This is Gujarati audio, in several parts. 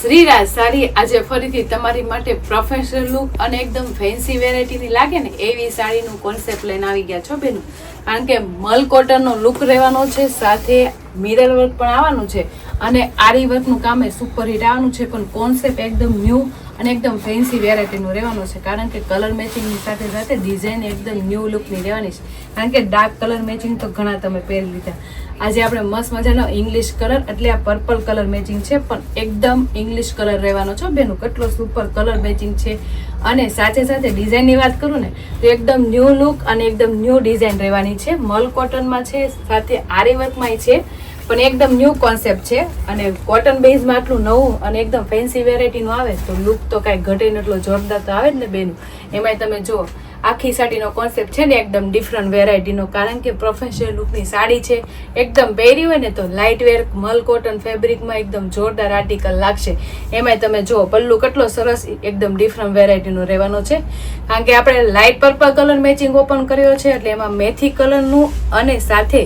શ્રીરાજ સાડી આજે ફરીથી તમારી માટે પ્રોફેશનલ લુક અને એકદમ ફેન્સી વેરાયટીની લાગે ને એવી સાડીનું કોન્સેપ્ટ લઈને આવી ગયા છો બેનું. કારણ કે મલ કોટનનો લુક રહેવાનો છે, સાથે મિરર વર્ક પણ આવવાનું છે અને આરી વર્કનું કામ એ સુપર હિટ આવવાનું છે, પણ કોન્સેપ્ટ એકદમ ન્યૂ અને એકદમ ફેન્સી વેરાયટીનું રહેવાનું છે. કારણ કે કલર મેચિંગની સાથે સાથે ડિઝાઇન એકદમ ન્યૂ લુકની રહેવાની છે. કારણ કે ડાર્ક કલર મેચિંગ તો ઘણા તમે પહેરી લીધા. આજે આપણે મસ્ત મજાનો ઇંગ્લિશ કલર એટલે આ પર્પલ કલર મેચિંગ છે, પણ એકદમ ઇંગ્લિશ કલર રહેવાનો છો બેનું. કેટલો સુપર કલર મેચિંગ છે. અને સાથે સાથે ડિઝાઇનની વાત કરું ને, તો એકદમ ન્યૂ લુક અને એકદમ ન્યૂ ડિઝાઇન રહેવાની છે. મલ કોટનમાં છે, સાથે આરી વર્કમાંય છે. પણ એકદમ ન્યૂ કોન્સેપ્ટ છે અને કોટન બેઝમાં આટલું નવું અને એકદમ ફેન્સી વેરાયટીનું આવે, તો લુક તો કાંઈ ઘટે એટલો જોરદાર તો આવે જ ને બેનું. એમાંય તમે જુઓ, આખી સાડીનો કોન્સેપ્ટ છે ને એકદમ ડિફરન્ટ વેરાયટીનો કારણ કે પ્રોફેશનલ લુકની સાડી છે, એકદમ પહેરી હોય ને તો લાઇટ વેર મલ કોટન ફેબ્રિકમાં એકદમ જોરદાર આર્ટિકલ લાગશે. એમાંય તમે જુઓ, પલ્લુ કેટલો સરસ એકદમ ડિફરન્ટ વેરાયટીનો રહેવાનો છે. કારણ કે આપણે light purple colour matching open કર્યો છે, એટલે એમાં મેથી કલરનું અને સાથે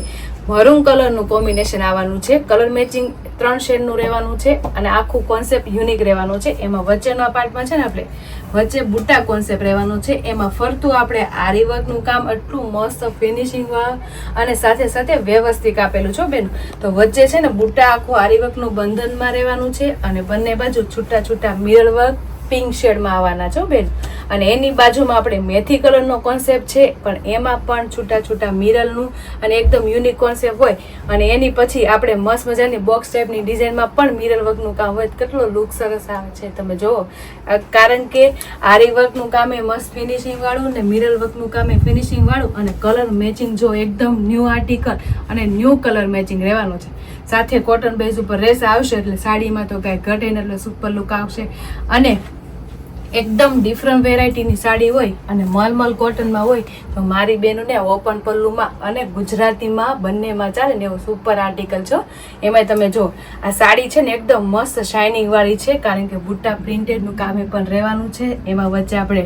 મરૂન કલરનું કોમ્બિનેશન આવવાનું છે. કલર મેચિંગ ત્રણ શેડનું રહેવાનું છે અને આખું કોન્સેપ્ટ યુનિક રહેવાનું છે. એમાં વચ્ચેના પાર્ટમાં છે ને આપણે, વચ્ચે બુટ્ટા કોન્સેપ્ટ રહેવાનું છે. એમાં ફરતું આપણે આરી વર્કનું કામ એટલું મસ્ત ફિનિશિંગ અને સાથે સાથે વ્યવસ્થિત આપેલું છો બેન. તો વચ્ચે છે ને બુટ્ટા આખું આરી વર્કનું બંધનમાં રહેવાનું છે અને બંને બાજુ છૂટા છૂટા મિરર વર્ક પિંક શેડમાં આવવાના છો બેન. અને એની બાજુમાં આપણે મેથી કલરનો કોન્સેપ્ટ છે, પણ એમાં પણ છૂટા છૂટા મિરરનું અને એકદમ યુનિક કોન્સેપ્ટ હોય. અને એની પછી આપણે મસ્ત મજાની બોક્સ ટાઈપની ડિઝાઇનમાં પણ મિરલ વર્કનું કામ હોય. કેટલો લુક સરસ આવે છે, તમે જુઓ. કારણ કે આરી વર્કનું કામ એ મસ્ત ફિનિશિંગવાળું ને મિરલ વર્કનું કામ એ ફિનિશિંગવાળું અને કલર મેચિંગ જો એકદમ ન્યૂ આર્ટિકલ અને ન્યૂ કલર મેચિંગ રહેવાનું છે. સાથે કોટન બેઝ ઉપર રેસ આવશે એટલે સાડીમાં તો કાંઈ ઘટે ને એટલે સુપર લુક આવશે. અને એકદમ ડિફરન્ટ વેરાયટીની સાડી હોય અને મલમલ કોટનમાં હોય, તો મારી બહેનોને ઓપન પલ્લુમાં અને ગુજરાતીમાં બંનેમાં ચાલે ને એવું સુપર આર્ટિકલ છો એમાં તમે જો, આ સાડી છે ને એકદમ મસ્ત શાઇનિંગવાળી છે, કારણ કે બુટ્ટા પ્રિન્ટેડનું કામ પણ રહેવાનું છે. એમાં વચ્ચે આપણે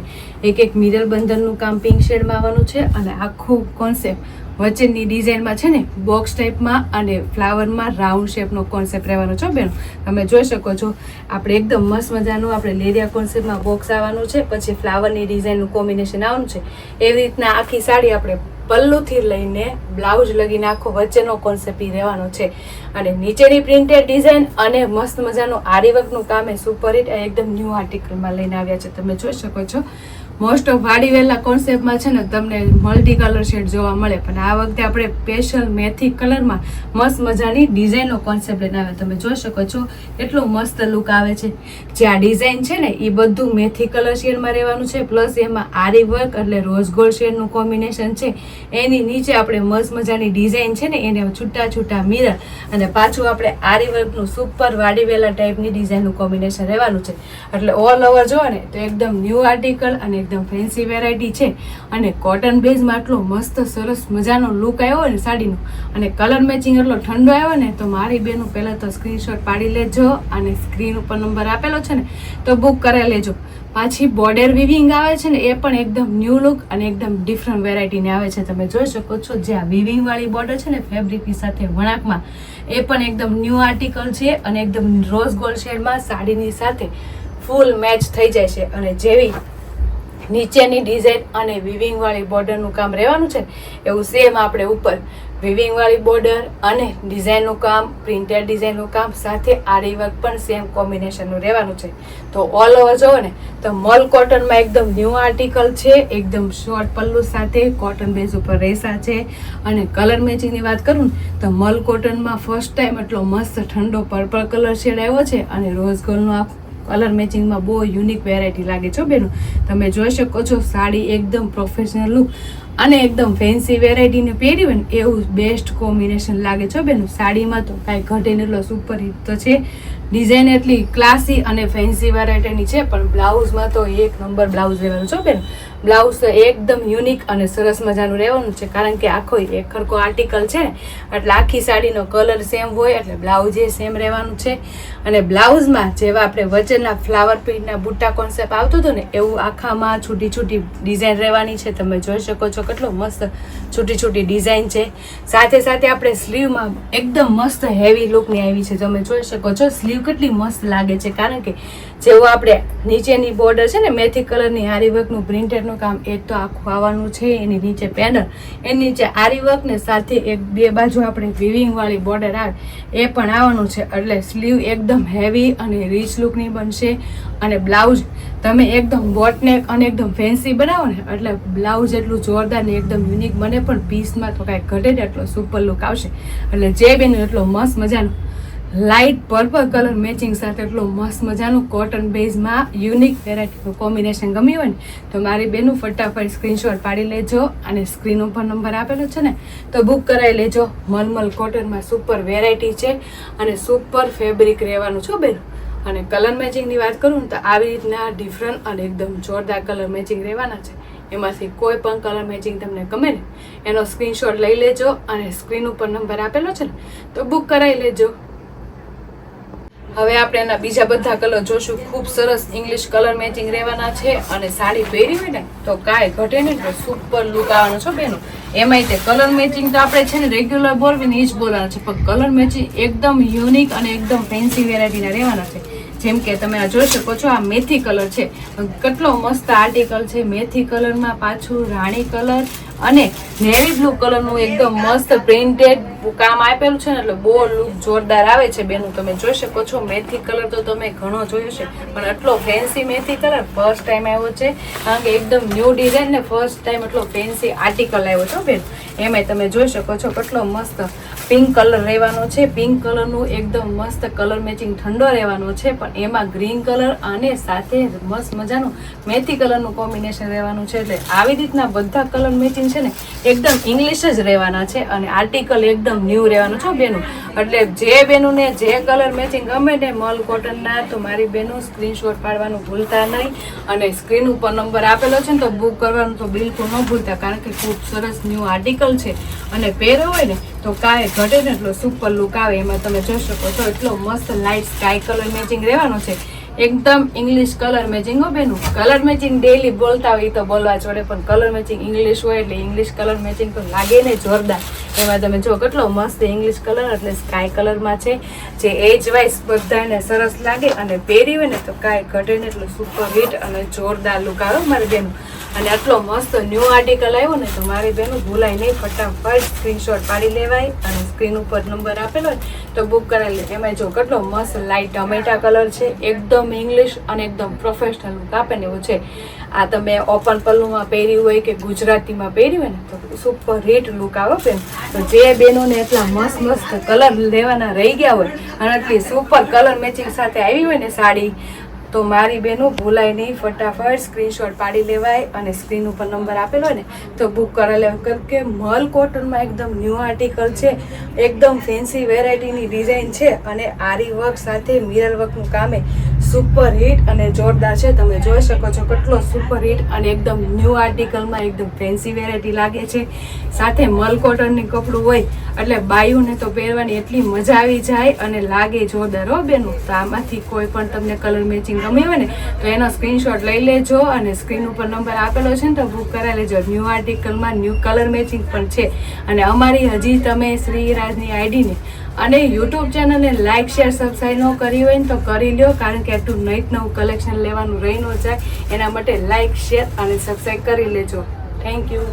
એક એક મિરર બંધનનું કામ પિંક શેડમાં આવવાનું છે અને આખું કોન્સેપ્ટ વચ્ચેની ડિઝાઇનમાં છે ને બોક્સ ટાઈપમાં અને ફ્લાવરમાં રાઉન્ડ શેપનો કોન્સેપ્ટ રહેવાનો છો બેન. તમે જોઈ શકો છો, આપણે એકદમ મસ્ત મજાનું આપણે લેરિયા કોન્સેપ્ટમાં બોક્સ આવવાનું છે, પછી ફ્લાવરની ડિઝાઇનનું કોમ્બિનેશન આવવાનું છે. એવી રીતના આખી સાડી આપણે પલ્લુથી લઈને બ્લાઉઝ લગીને આખો વચ્ચેનો કોન્સેપ્ટ રહેવાનો છે. અને નીચેની પ્રિન્ટેડ ડિઝાઇન અને મસ્ત મજાનું આરી વર્કનું કામ એ સુપર હિટ એકદમ ન્યૂ આર્ટિકલમાં લઈને આવ્યા છે. તમે જોઈ શકો છો. મોસ્ટ ઓફ વાડીવેલા કોન્સેપ્ટમાં છે ને તમને મલ્ટી કલર શેડ જોવા મળે. પણ આ વખતે આપણે સ્પેશિયલ મેથી કલરમાં મસ્ત મજાની ડિઝાઇનનો કોન્સેપ્ટ લઈને આવે તમે જોઈ શકો છો એટલો મસ્ત લુક આવે છે. જે આ ડિઝાઇન છે ને એ બધું મેથી કલર શેડમાં રહેવાનું છે. પ્લસ એમાં આરી વર્ક એટલે રોઝ ગોલ્ડ શેડનું કોમ્બિનેશન છે. એની નીચે આપણે મસ્ત મજાની ડિઝાઇન છે ને, એને છૂટા છૂટા મિરર અને પાછું આપણે આરી વર્કનું સુપર વાડીવેલા ટાઈપની ડિઝાઇનનું કોમ્બિનેશન રહેવાનું છે. એટલે ઓલ ઓવર જોવો ને, તો એકદમ ન્યૂ આર્ટિકલ અને એકદમ ફેન્સી વેરાયટી છે. અને કોટન બેઝમાં આટલો મસ્ત, સરસ મજાનો લુક આવ્યો ને સાડીનો, અને કલર મેચિંગ એટલો ઠંડો આવ્યો ને, તો મારી બેનું પહેલાં તો સ્ક્રીનશોટ પાડી લેજો અને સ્ક્રીન ઉપર નંબર આપેલો છે ને, તો બુક કરી લેજો. પાછી બોર્ડર વિવિંગ આવે છે ને, એ પણ એકદમ ન્યૂ લુક અને એકદમ ડિફરન્ટ વેરાયટીની આવે છે. તમે જોઈ શકો છો જે આ વિવિંગવાળી બોર્ડર છે ને ફેબ્રિકની સાથે વણાકમાં એ પણ એકદમ ન્યૂ આર્ટિકલ છે અને એકદમ રોઝ ગોલ્ડ શેડમાં સાડીની સાથે ફૂલ મેચ થઈ જાય છે. અને જેવી નીચેની ડિઝાઇન અને વિવિંગવાળી બોર્ડરનું કામ રહેવાનું છે એવું સેમ આપણે ઉપર વિવિંગવાળી બોર્ડર અને ડિઝાઇનનું કામ પ્રિન્ટેડ ડિઝાઇનનું કામ સાથે આરી વર્ક પણ સેમ કોમ્બિનેશનનું રહેવાનું છે. તો ઓલ ઓવર જુઓ ને, તો મલ કોટનમાં એકદમ ન્યૂ આર્ટિકલ છે, એકદમ શોર્ટ પલ્લુ સાથે કોટન બેઝ ઉપર રેસા છે. અને કલર મેચિંગની વાત કરું ને, તો મલ કોટનમાં ફર્સ્ટ ટાઈમ એટલો મસ્ત ઠંડો પર્પલ કલર શેડ આવ્યો છે અને રોઝ ગોલ્ડનું આખું કલર મેચિંગમાં બહુ યુનિક વેરાયટી લાગે છો બેનો. તમે જોઈ શકો છો સાડી એકદમ પ્રોફેશનલ લુક અને એકદમ ફેન્સી વેરાયટીને પહેરી હોય ને એવું બેસ્ટ કોમ્બિનેશન લાગે છો બેનું. સાડીમાં તો કાંઈ ઘટે એટલો સુપર હિટ તો છે. ડિઝાઇન એટલી ક્લાસી અને ફેન્સી વેરાયટીની છે, પણ બ્લાઉઝમાં તો એક નંબર બ્લાઉઝ લેવાનું છો બેન. બ્લાઉઝ એકદમ યુનિક અને સરસ મજાનું રહેવાનું છે, કારણ કે આખો એક ખરખો આર્ટિકલ છે. એટલે આખી સાડીનો કલર સેમ હોય, એટલે બ્લાઉઝ એ સેમ રહેવાનું છે. અને બ્લાઉઝમાં જેવા આપણે વચ્ચેના ફ્લાવર પ્રિન્ટના બુટ્ટા કોન્સેપ્ટ આવતું હતું ને, એવું આખામાં છૂટી છૂટી ડિઝાઇન રહેવાની છે. તમે જોઈ શકો છો કેટલો મસ્ત છૂટી છૂટી ડિઝાઇન છે. સાથે સાથે આપણે સ્લીવમાં એકદમ મસ્ત હેવી લુકની આવી છે. તમે જોઈ શકો છો સ્લીવ કેટલી મસ્ત લાગે છે, કારણ કે જેવું આપણે નીચેની બોર્ડર છે ને, મેથી કલરની હારી વર્કનું પ્રિન્ટેડનું કામ એ તો આખું આવવાનું છે, એની નીચે પેનલ એની નીચે આરી વર્ક ને સાથે એક બે બાજુ આપણે વિવિંગ વાળી બોર્ડર આવે, એ પણ આવવાનું છે. એટલે સ્લીવ એકદમ હેવી અને રીચ લુકની બનશે. અને બ્લાઉઝ તમે એકદમ બોટનેક અને એકદમ ફેન્સી બનાવો ને, એટલે બ્લાઉઝ એટલું જોરદાર ને એકદમ યુનિક બને, પણ પીસમાં તો કાંઈ ઘટે ને એટલો સુપર લુક આવશે. એટલે જે બેન એટલો મસ્ત મજાનો લાઇટ પર્પલ કલર મેચિંગ સાથે એટલો મસ્ત મજાનું કોટન બેઝમાં યુનિક વેરાયટીનું કોમ્બિનેશન ગમ્યું હોય ને, તો મારી બેનું ફટાફટ સ્ક્રીનશોટ પાડી લેજો અને સ્ક્રીન ઉપર નંબર આપેલો છે ને, તો બુક કરાવી લેજો. મલમલ કોટનમાં સુપર વેરાયટી છે અને સુપર ફેબ્રિક રહેવાનું છો બેન. અને કલર મેચિંગની વાત કરું ને, તો આવી રીતના ડિફરન્ટ અને એકદમ જોરદાર કલર મેચિંગ રહેવાના છે. એમાંથી કોઈ પણ કલર મેચિંગ તમને ગમે ને, એનો સ્ક્રીનશોટ લઈ લેજો અને સ્ક્રીન ઉપર નંબર આપેલો છે ને, તો બુક કરાવી લેજો. હવે આપણે એના બીજા બધા કલર જોશું. ખૂબ સરસ ઇંગ્લિશ કલર મેચિંગ રહેવાના છે અને સાડી પહેરી હોય ને, તો કાંઈ ઘટે નહીં. તો સુપર લુક આવવાનો છો બેનો. એમાંય તે કલર મેચિંગ તો આપણે છે ને રેગ્યુલર બોલવી ને એ જ બોલવાના છે. પણ કલર મેચિંગ એકદમ યુનિક અને એકદમ ફેન્સી વેરાયટીના રહેવાના છે. જેમ કે તમે આ જોઈ શકો છો, આ મેથી કલર છે. કેટલો મસ્ત આર્ટિકલ છે. મેથી કલરમાં પાછું રાણી કલર અને નેવી બ્લુ કલરનું એકદમ મસ્ત પ્રિન્ટેડ કામ આપેલું છે ને, એટલે બહુ લુક જોરદાર આવે છે બેનું. તમે જોઈ શકો છો, મેથી કલર તો તમે ઘણો જોયો છે પણ આટલો ફેન્સી મેથી કલર ફર્સ્ટ ટાઈમ આવ્યો છે. કારણ કે એકદમ ન્યૂ ડિઝાઇન ને ફર્સ્ટ ટાઈમ એટલો ફેન્સી આર્ટિકલ આવ્યો છો બેન. એમાંય તમે જોઈ શકો છો કેટલો મસ્ત પિંક કલર રહેવાનો છે. પિંક કલરનું એકદમ મસ્ત કલર મેચિંગ ઠંડો રહેવાનો છે, પણ એમાં ગ્રીન કલર અને સાથે મસ્ત મજાનું મેથી કલરનું કોમ્બિનેશન રહેવાનું છે. એટલે આવી રીતના બધા કલર મેચિંગ છે ને, એકદમ ઇંગ્લિશ જ રહેવાના છે અને આર્ટિકલ એકદમ ન્યૂ રહેવાનું છે બેનું. એટલે જે બેનુને જે કલર મેચિંગ ગમે ને મલ કોટનના તો મારી બેનું સ્ક્રીનશોટ પાડવાનું ભૂલતા નહીં. અને સ્ક્રીન ઉપર નંબર આપેલો છે ને, તો બુક કરવાનું તો બિલકુલ ન ભૂલતા, કારણ કે ખૂબ સરસ ન્યૂ આર્ટિકલ છે. અને પહેર્યો હોય ને, તો કાંઈ ઘટે ને એટલો સુપર લુક આવે, એમાં તમે જોઈ શકો છો, એટલો મસ્ત લાઇટ સ્કાય કલર મેચિંગ રહેવાનો છે. એકદમ ઇંગ્લિશ કલર મેચિંગ હો બેનું. કલર મેચિંગ ડેલી બોલતા હોય તો બોલવા જોડે પણ કલર મેચિંગ ઇંગ્લિશ હોય એટલે ઇંગ્લિશ કલર મેચિંગ તો લાગે ને જોરદાર. એમાં તમે જો કેટલો મસ્ત ઇંગ્લિશ કલર એટલે સ્કાય કલરમાં છે, જે એજ વાઇઝ બધાને સરસ લાગે અને પહેરી હોય ને તો કાંઈ ઘટે ને એટલું સુપર હિટ અને જોરદાર લુક આવે મારી બેનું. અને આટલો મસ્ત ન્યૂ આર્ટિકલ આવ્યો ને, તો મારી બહેનો ભૂલાય નહીં, ફટાફટ સ્ક્રીનશોટ પાડી લેવાય અને સ્ક્રીન ઉપર નંબર આપેલો હોય તો બુક કરાવી લે. એમાં જો કેટલો મસ્ત લાઇટ ટમેટા કલર છે, એકદમ ઇંગ્લિશ અને એકદમ પ્રોફેશનલ લુક આપે ને એવું છે. આ તમે ઓપન પલ્લુમાં પહેર્યું હોય કે ગુજરાતીમાં પહેર્યું હોય ને, તો સુપર હિટ લુક આવે બેન. તો જે બેનોને એટલા મસ્ત મસ્ત કલર લેવાના રહી ગયા હોય અને આટલી સુપર કલર મેચિંગ સાથે આવી હોય ને સાડી તો મારી બેનું ભૂલાય નહીં, ફટાફટ સ્ક્રીનશોટ પાડી લેવાય અને સ્ક્રીન ઉપર નંબર આપેલો ને, તો બુક કરાવી લેવાય. કારણ કે મલ કોટનમાં એકદમ ન્યૂ આર્ટિકલ છે, એકદમ ફેન્સી વેરાયટીની ડિઝાઇન છે અને આરી વર્ક સાથે મિરર વર્કનું કામે સુપર હિટ અને જોરદાર છે. તમે જોઈ શકો છો કેટલો સુપર હિટ અને એકદમ ન્યૂ આર્ટિકલમાં એકદમ ફેન્સી વેરાયટી લાગે છે. સાથે મલ કોટનની કપડું હોય, એટલે બાયુને તો પહેરવાની એટલી મજા આવી જાય અને લાગે જોરદાર હો બેનું. તો આમાંથી કોઈ પણ તમને કલર મેચિંગ ગમે હોય ને, તો એનો સ્ક્રીનશોટ લઈ લેજો અને સ્ક્રીન ઉપર નંબર આપેલો છે ને, તો બુક કરાવી લેજો. ન્યૂ આર્ટિકલમાં ન્યૂ કલર મેચિંગ પણ છે. અને અમારી હજી તમે શ્રીરાજની આઈડીને અને યુટ્યુબ ચેનલને લાઇક શેર સબસ્ક્રાઈબ ન કરી હોય ને, તો કરી લ્યો, કારણ કે આટલું નવું નવું કલેક્શન લેવાનું રહી ન જાય. એના માટે લાઇક શેર અને સબસ્ક્રાઈબ કરી લેજો. Thank you